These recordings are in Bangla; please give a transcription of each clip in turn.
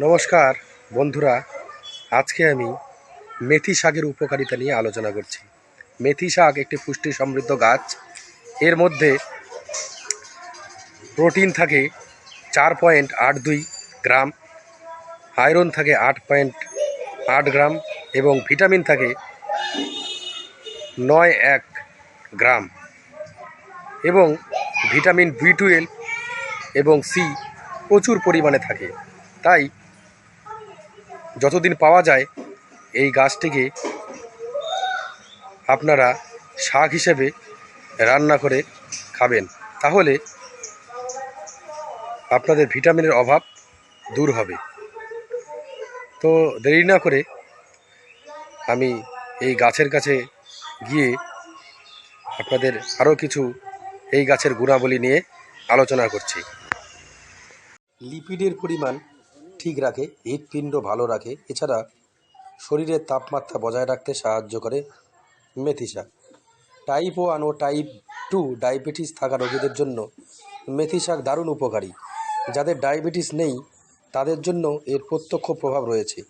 নমস্কার, বন্ধুরা। আজকে আমি মেথি শাকের উপকারিতা নিয়ে আলোচনা করছি। মেথি শাক একটি পুষ্টি সমৃদ্ধ গাছ। এর মধ্যে প্রোটিন থাকে চার পয়েন্ট আট দুই গ্রাম, আয়রন থাকে আট পয়েন্ট আট গ্রাম এবং ভিটামিন থাকে নয় এক গ্রাম এবং ভিটামিন বি টুয়েলভ এবং সি প্রচুর পরিমাণে থাকে। তাই যতদিন পাওয়া যায়, এই গাছটিকে আপনারা শাক হিসেবে রান্না করে খাবেন। তাহলে আপনাদের ভিটামিনের অভাব দূর হবে। তো দেরি না করে আমি এই গাছের কাছে গিয়ে আপনাদের আরও কিছু এই গাছের গুণাবলী নিয়ে আলোচনা করছি। লিপিডের পরিমাণ ঠিক রাখে, হৃৎপিণ্ড ভালো রাখে। এছাড়া শরীরের তাপমাত্রা বজায় রাখতে সাহায্য করে মেথি শাক টাইপ ওয়ান ও টাইপ টু ডায়াবেটিস থাকা রোগীদের জন্য মেথি শাক দারুণ উপকারী। যাদের ডায়াবেটিস নেই, তাদের জন্য এর প্রত্যক্ষ প্রভাব রয়েছে।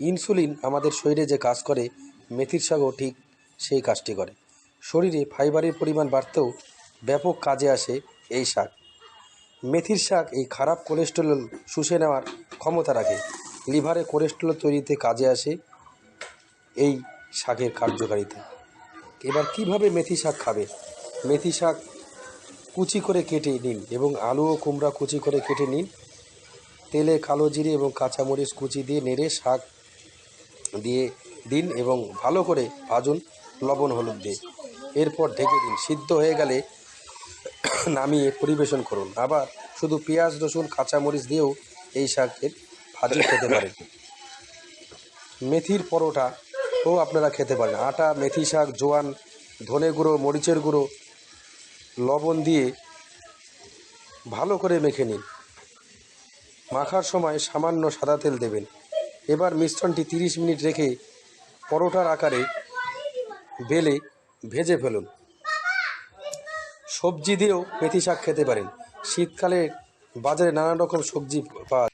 ইনসুলিন আমাদের শরীরে যে কাজ করে মেথির শাকও ঠিক সেই কাজটি করে। শরীরে ফাইবারের পরিমাণ বাড়তেও ব্যাপক কাজে আসে এই শাক। মেথির শাক এই খারাপ কোলেস্টেরল শুষে নেওয়ার ক্ষমতা রাখে। লিভারে কোলেস্ট্রল তৈরিতে কাজে আসে এই শাকের কার্যকারিতা। এবার কীভাবে মেথি শাক খাবে? মেথি শাক কুচি করে কেটে নিন এবং আলু ও কুমড়া কুচি করে কেটে নিন। তেলে কালো জিরে এবং কাঁচামরিচ কুচি দিয়ে নেড়ে শাক দিয়ে দিন এবং ভালো করে ভাজুন লবণ হলুদ দিয়ে। এরপর ঢেকে দিন। সিদ্ধ হয়ে গেলে নামিয়ে পরিবেশন করুন। আবার শুধু পেঁয়াজ, রসুন, কাঁচামরিচ দিয়েও এই শাকের ভাজি খেতে পারেন মেথির পরোটা ও আপনারা খেতে পারেন। আটা, মেথি শাক, জোয়ান, ধনে গুঁড়ো, মরিচের গুঁড়ো, লবণ দিয়ে ভালো করে মেখে নিন। মাখার সময় সামান্য সাদা তেল দেবেন। এবার মিশ্রণটি তিরিশ মিনিট রেখে পরোটার আকারে বেলে ভেজে ফেলুন। সবজি দিয়েও মেথি শাক খেতে পারেন। শীতকালে বাজারে নানান রকম সবজি পাওয়া